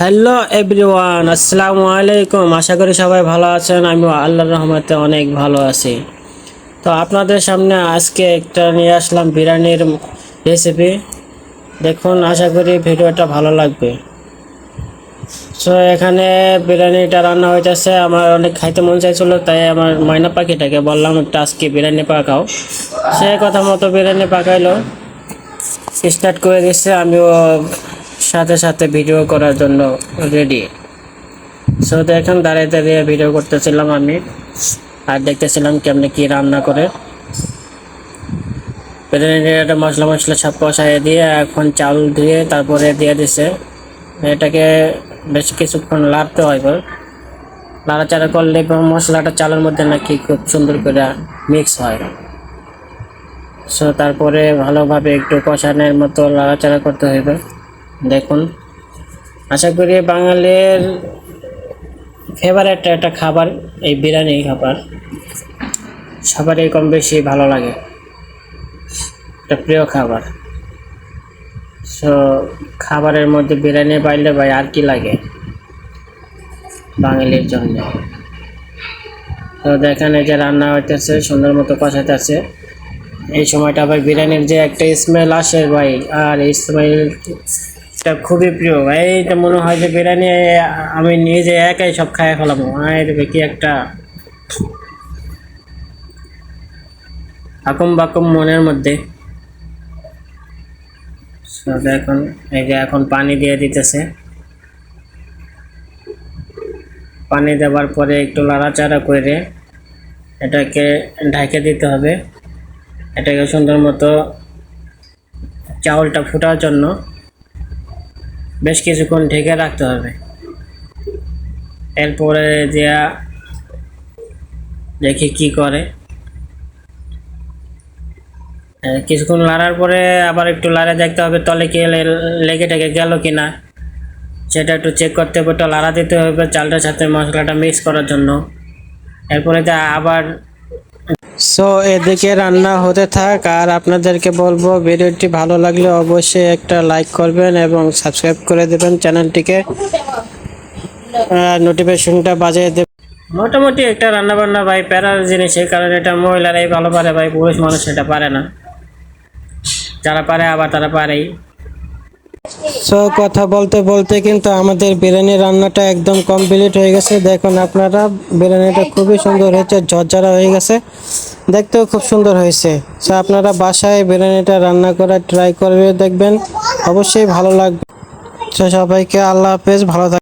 Hello everyone আসসালামু আলাইকুম আশা করি সবাই ভালো আছেন। আমি আল্লাহর রহমতে অনেক ভালো আছি। তো আপনাদের সামনে আজকে একটা নিয়ে আসলাম বিরিয়ানির রেসিপি দেখুন, আশা করি ভিডিওটা ভালো লাগবে। সো এখানে বিরিয়ানিটা রান্না হইতেছে। আমার অনেক খাইতে মন চাইছিলো, তাই আমার ময়না পাখিটাকে বললাম, একটা আজকে বিরিয়ানি পাকাও। সে কথা মতো বিরিয়ানি পাকাইলো। স্টার্ট করে দিচ্ছে আমিও সাথে সাথে ভিডিও করার জন্য রেডি সো দেখেন দাঁড়িয়ে দাঁড়িয়ে ভিডিও করতেছিলাম আমি। আর দেখতেছিলাম কেমনে কি রান্না করে একটা মশলা মশলা সব কষাই দিয়ে এখন চাল ধুয়ে তারপরে দিয়ে দিছে। এটাকে বেশ কিছুক্ষণ লাড়তে হয় এবার। নাড়াচাড়া করলে মশলাটা চালের মধ্যে নাকি খুব সুন্দর করে মিক্স হয়। সো তারপরে ভালোভাবে একটু কষানোর মতো নাড়াচাড়া করতে হইবে দেখুন। আশা করি বাঙালির ফেভারেট একটা খাবার, এই বিরিয়ানি খাবার। সবারই কম বেশি ভালো লাগে। একটা প্রিয় খাবার। সো খাবারের মধ্যে বিরিয়ানি পাইলে ভাই আর কি লাগে বাঙালির জন্য? তো দেখেন এই যে রান্না হইতেছে, সুন্দর মতো কষাইতেছে। এই সময়টা আবার বিরিয়ানির যে একটা স্মেল আসে ভাই, আর এই স্মেলটা খুবই প্রিয়। ভাই, এটা মনে হয় যে বিরিয়ানি আমি নিজে একাই সব খাই ফেলাম আর কি একটা আকুম বাকুম মনের মধ্যে। এখন, এই যে এখন পানি দিয়ে দিতেছে। পানি দেওয়ার পরে একটু লাড়াচাড়া করে এটাকে ঢাকে দিতে হবে। এটাকে সুন্দর মতো চাউলটা ফোটার জন্য। বেশ কিছুক্ষণ ঢেকে রাখতে হবে। এরপরে দেয়া দেখি কি করে। কিছুক্ষণ লাড়ার পরে আবার একটু লাড়ে দেখতে হবে তলে কি লেগে টেগে গেল কি না সেটা একটু চেক করতে হবে, একটু লাড়া দিতে হবে চালটার সাথে মশলাটা মিক্স করার জন্য। এরপরে যা আবার সো এদিকে রান্না হতে থাক আর আপনাদেরকে বলব, ভিডিওটি ভালো লাগলে অবশ্যই একটা লাইক করবেন এবং সাবস্ক্রাইব করে দেবেন চ্যানেলটিকে। নোটিফিকেশনটা বাজিয়ে দেবেন। মোটামুটি একটা রান্না বান্না ভাই প্যারার জিনিস, এই কারণে এটা মহিলারাই ভালো পারে ভাই, পুরুষ মানুষ এটা পারে না। যারা পারে আবার তারা পারেই। সো কথা বলতে বলতে কিন্তু আমাদের বিরিয়ানি রান্নাটা একদম কমপ্লিট হয়ে গেছে। দেখুন আপনারা, বিরিয়ানিটা খুবই সুন্দর হয়েছে, ঝরঝরা হয়ে গেছে। দেখতেও খুব সুন্দর হয়েছে। সো আপনারা বাসায় বিরিয়ানিটা রান্না করে ট্রাই করে দেখবেন। অবশ্যই ভালো লাগবে। সবাইকে আল্লাহ হাফেজ, ভালো থাক